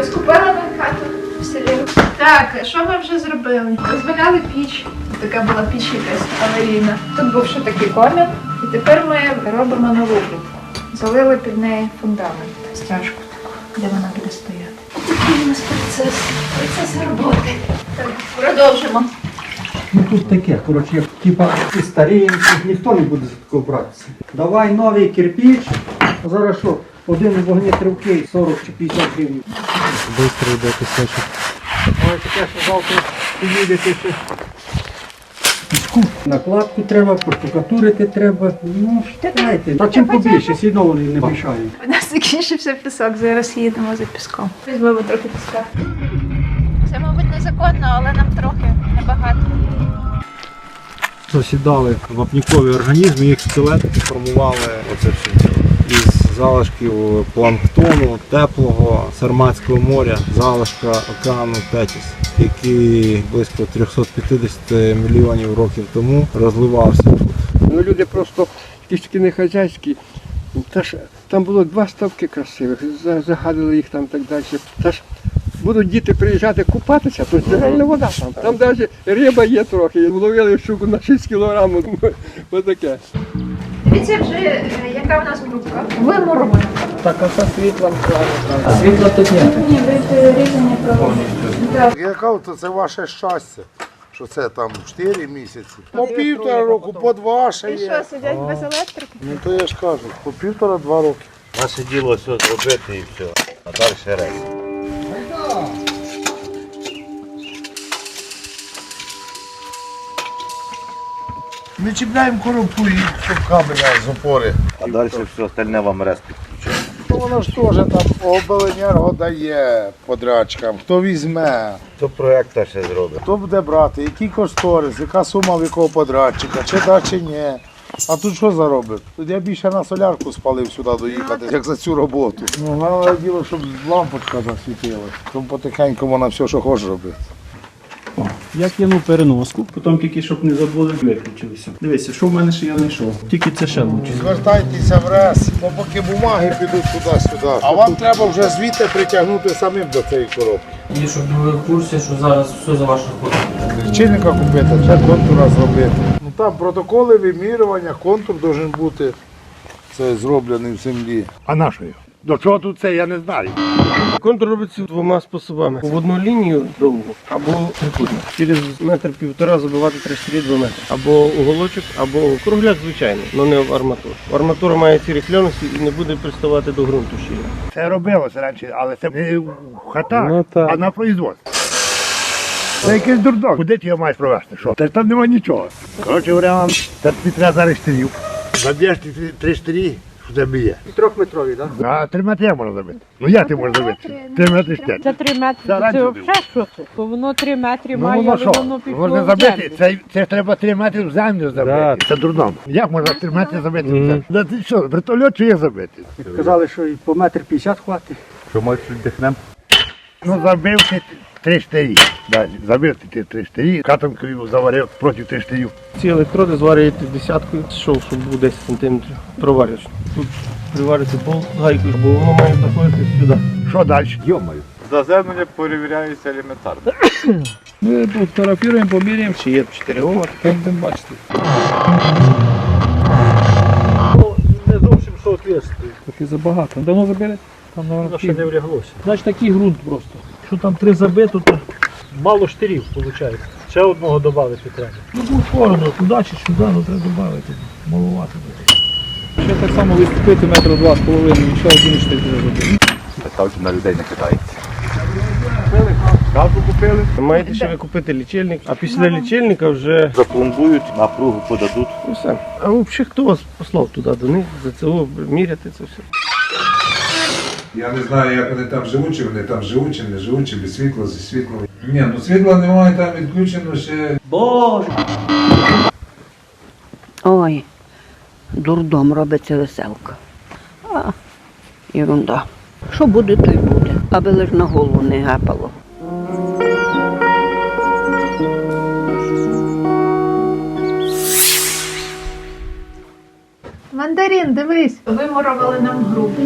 Ось купила ми хату в селі. Так, що ми вже зробили? Розваляли піч. Така була піч якась аварійна. Тут був ще такий комін. І тепер ми робимо нову групу. Залили під неї фундамент. Стяжку таку, де вона буде стояти. Такий у нас процес. Процес роботи. Так, продовжимо. Ну тут таке, коротше, як типа і старі, ніхто не буде за такого братися. Давай новий кирпіч. Зараз що? Один вогнетривкий 40 чи 50 гривень. Быстро йде кусочок. Ой, таке, що завтра поїдете ще. Піску. Накладку треба, поштукатурити треба. Ну, дайте. Та чим побільше, сідно вони не мішають. У нас закінчився пісок, зараз їдемо за піском. Візьмемо трохи піска. Це, мабуть, незаконно, але нам трохи небагато. Засідали вапнікові організми, їх скелети формували оце все із залишків планктону, теплого Сарматського моря, залишка океану Тетіс, який близько 350 мільйонів років тому розливався. Ну, люди просто якісь такі нехазяйські. Та ж, там було два ставки красивих, за- загадили їх там так далі. Та ж будуть діти приїжджати купатися, то джерельна вода там. Там навіть риба є трохи. Ловили щуку на 6 кілограмів. Отаке. Дивіться вже, е, яка в нас групка. Вимурована. Так, а це світлом Світла тут немає. Ні, ви різання проводите. Так. Я то це ваше щастя, що це там 4 місяці. По півтора року, по два ще І що, сидять без електрики? Ну то я ж кажу, по півтора-два роки. Наше діло все зробити і все. А далі рейс. Ми чіпляємо коробку і щоб кабеля з опори. А далі все остальне вам рез підключає. Ну, Воно ж теж там обленерго дає подрядчикам, хто візьме, Хто проєкт ще зробить? хто буде брати, який кошторис, яка сума в якого подрядчика, чи да, чи ні. А тут що заробив? Тут я більше на солярку спалив сюди доїхати, як за цю роботу. Ну, головне діло, щоб лампочка засвітилась. Тому потихеньку вона все, що хоче робити. Я кинув переноску, потім тільки щоб не забули, виключилися. Дивися, що в мене ще я знайшов. Тільки це ще лучше. Звертайтеся в РЕС, бо поки бумаги підуть туди-сюди. А вам треба вже звідти притягнути самим до цієї коробки. І щоб ви в курсі, що зараз все за ваш рахунок. Лічильника купити, ще контура зробити. Ну там протоколи вимірювання, контур має бути це зроблений в землі. А нашою? До чого тут це, я не знаю. Контур робиться двома способами. В одну лінію довгу або трикутник. Через метр півтора забивати три 2 метри. Або уголочок, або кругляк звичайний, але не в арматуру. Арматура має ці рифляності і не буде приставати до ґрунту щільно. Це робилося раніше, але це не в хатах, Ну, так. а на производстві. Це якийсь дурдок. Куди ти його маєш провести? Що? Та ж там нема нічого. Коротше говоря, вам це тобі треба зараз штирів. Заб'єш ти три штирі, що тебе є. Трьохметрові, так? А три метри я можу забити. Ну як ти можеш забити? Три метри ще. Це 3 метри. Це Це, раніше взагалі що це? Бо воно 3 метри Ну має, воно але що? воно пішло Можна в забити, землю. це, це треба три метри в землю забити. Це дурно. Як можна три метри забити? в землю? Да ти що, вертольот чи як забити? Казали, що і по метр 50 хватить. Що ми віддихнемо? Ну, забив ти три штирі. Да, забив ті три штирі, катанкою заварив проти три штирів. Ці електроди зварюєте десяткою, шов, щоб був 10 см проварювач. Тут привариться пол гайкою, бо воно має доходити сюди. Що далі? Йомаю. Заземлення перевіряється елементарно. Ми тут фотографуємо, поміряємо. Чи є 4 Ома, Як будемо бачити. Не зовсім соответствує. Трохи забагато. Давно забили? Там, Воно наверное, ще не вляглося. Значить такий ґрунт просто. Що там три забито, то мало штирів виходить. Ще одного додати треба. Ну був холодно, туди чи сюди, ну треба додати. Малувати буде. Ще так само виступити метра два з половиною, і ще один штик буде робити. Ставте на людей не кидається. Газу купили. Маєте ще ви купити лічильник, а після лічильника вже Запломбують, напругу подадуть. і все. А взагалі хто вас послав туди до них, за цього міряти це все? Я не знаю, як вони там живуть, чи вони там живуть, чи не живуть, чи без світла, зі світлом. Ні, ну світла немає, там відключено ще Боже! Ой, дурдом робиться веселка. А, ерунда. Що буде, то й буде, аби лиш на голову не гапало. Мандарин, дивись, вимуровали нам групу.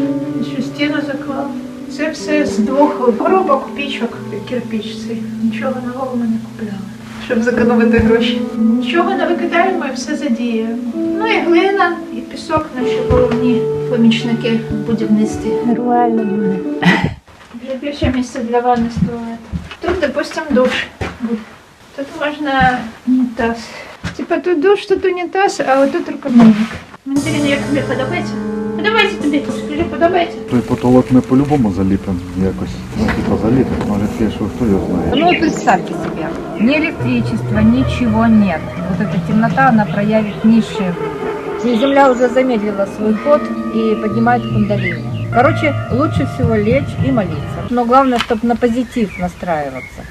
Що стіну заклав. Це все з двох коробок, пічок, кирпіч цей. Нічого нового ми не купляли. Щоб зекономити гроші. Нічого не викидаємо і все задіємо. Ну і глина, і пісок наші головні помічники в будівництві. Нормально буде. Вже більше місця для ванни створити. Тут, допустим, душ буде. Тут можна унітаз. Типа тут душ, тут унітаз, а отут рукомийник. Мандарин, як тобі подобається? Подобається тобі? Скажи, подобається? Той потолок ми по-любому заліпимо якось. Ну, типа заліпимо, може те, що хто його знає. Ну, представьте себе, ни электричества, ничего нет. Вот эта темнота, она проявит низшее. И Земля уже замедлила свой ход и поднимает кундалини. Короче, лучше всего лечь и молиться. Но главное, чтобы на позитив настраиваться.